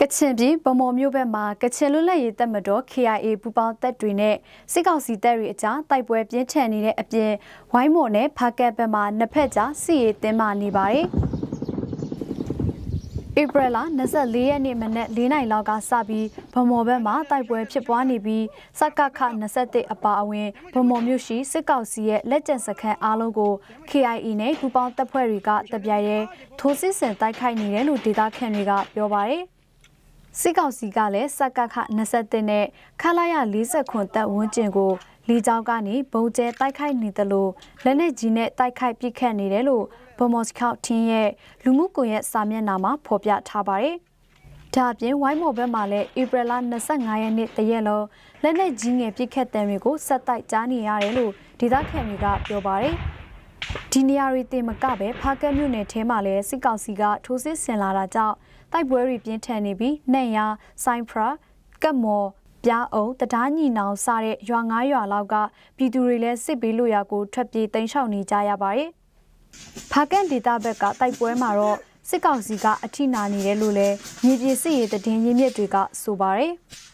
ကချင်ပြည်ဗမော်မြို့ဘက်မှာကချင်လွတ်လပ်ရေးတပ်မတော် KIA ပူးပေါင်းတပ်တွေနဲ့စစ်ကောင်စီတပ်တွေအကြားတိုက်ပွဲပြင်းထန်နေတဲ့အပြင်ဝိုင်းမော်နဲ့ဖားကက်ဘက်မှာနှစ်ဖက်ကြားစစ်ရေးတင်းမာနေပါတယ်။ဧပြီလ24ရက်နေ့မနက်4နာရီလောက်ကစပြီးဗမော်ဘက်မှာတိုက်ပွဲဖြစ်ပွားနေပြီးစကခ21အပါအဝင်ဗမော်မြို့ရှိစစ်ကောင်စီရဲ့လက်ကျန်စခန်းအားလုံးကို KIA နဲ့ပူးပေါင်းတပ်ဖွဲ့တွေကတပြိုင်တည်းထိုးစစ်ဆင်တိုက်ခိုက်နေတယ်လို့ဒေသခံတွေကပြောပါတယ်။ စစ်ကောင်စီကလည်းစက်ကခ23နဲ့ခလာရ40ခွန်တပ်ဝန်းကျင်ကိုလီကြောင်းကနေဘုံကျဲတိုက်ခိုက်နေတယ်လို့လက်နက်ကြီးနဲ့တိုက်ခိုက်ပစ်ခတ်နေတယ်လို့ဗမော်စကောက်ထင်းရဲ့လူမှုကွန်ရက်စာမျက်နှာမှာဖော်ပြထားပါတယ်။ဒါအပြင်ဝိုင်းမော်ဘက်မှာလည်းဧပြီလ25ရက်နေ့တရက်လုံးလက်နက်ကြီးငယ်ပစ်ခတ်တဲ့တွေကိုဆက်တိုက်ကြားနေရတယ်လို့ဒေသခံတွေကပြောပါတယ်။ ဒီနေရာတွေတင်မကပဲဖားကက်မြို့နယ်ထဲမှာလည်းစစ်ကောင်စီကထိုးစစ်ဆင်လာတာကြောင့်တိုက်ပွဲတွေပြင်းထန်နေပြီးနှံ့ရဆိုင်ဖရာကတ်မော်ပြားအုံတံတားညီနောင်စတဲ့ရွာငါးရွာလောက်ကပြည်သူတွေလည်းစစ်ဘေးလွရာကိုထွက်ပြေးတိမ်းရှောင်နေကြရပါတယ်။ဖားကန်ဒေတာဘက်ကတိုက်ပွဲမှာတော့စစ်ကောင်စီကအထိနာနေတယ်လို့လည်းမြေပြင်စစ်ရေးတည်င်းရင်းမြစ်တွေကဆိုပါတယ်။